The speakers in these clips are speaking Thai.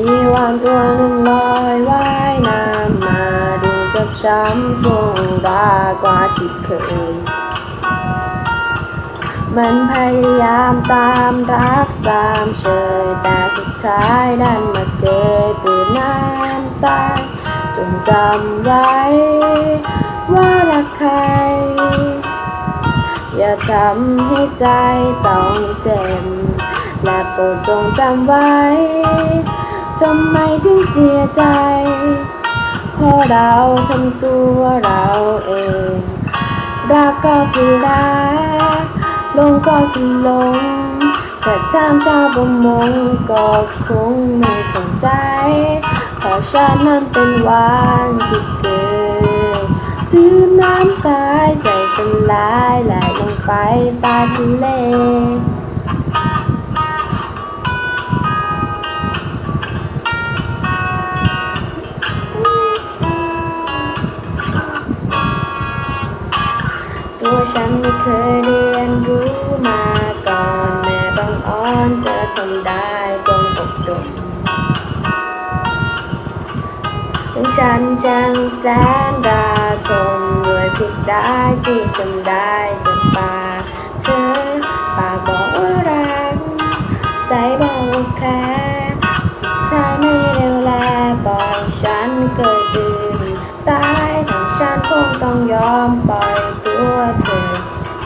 ีวานตัวหนึ่งลอยว่ายน้ำมาดูจับช้ำส่งดากว่าที่เคย มันพยายามตามรักสามเชยแต่สุดท้ายดันมาเจอตัวน้ำตาจงจำไว้ ว่ารักใคร อย่าทำให้ใจต้องเจ็บและโปรดจงจำไว้ำไมถึงเสียใจ เพราะเราทำตัวเราเอง รักก็คือรักลงก็คือลงแต่ถามชาวประมงก็คงไม่เข้าใจเพราะฉันนั้นเป็นหวานที่เกิดตื่นน้ำตายใจสลายไหลลงไปใตาทะเล ฉันไม่เคยเรียนรู้มาก่อนแม่ต้องอ้อนจะทำได้จงอกดมถึงฉันจังแสนราชมด้วยผิดได้ที่จำได้จากปากเธอปากบอกว่ารัก ใจบอกว่าแคร์สุดท้ายไม่เร็วแลปล่อยฉันเกิดตื่นตายทั้งฉันคงต้องยอมปล่อยตัวเธอ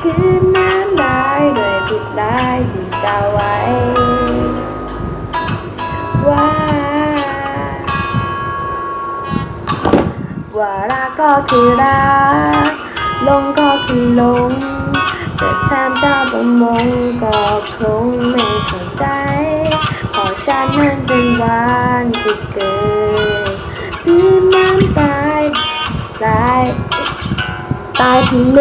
คืนน้ำได้ด้วยผิดได้ที่กล่าไว้ ว่าว่ารักก็คือรักลงก็คือลงแต่ถามเจ้าประมงก็คงไม่เข้าใจเพราะฉันนั้นเป็นวานที่เกิดตื่นน้ำตายตายตายทะเล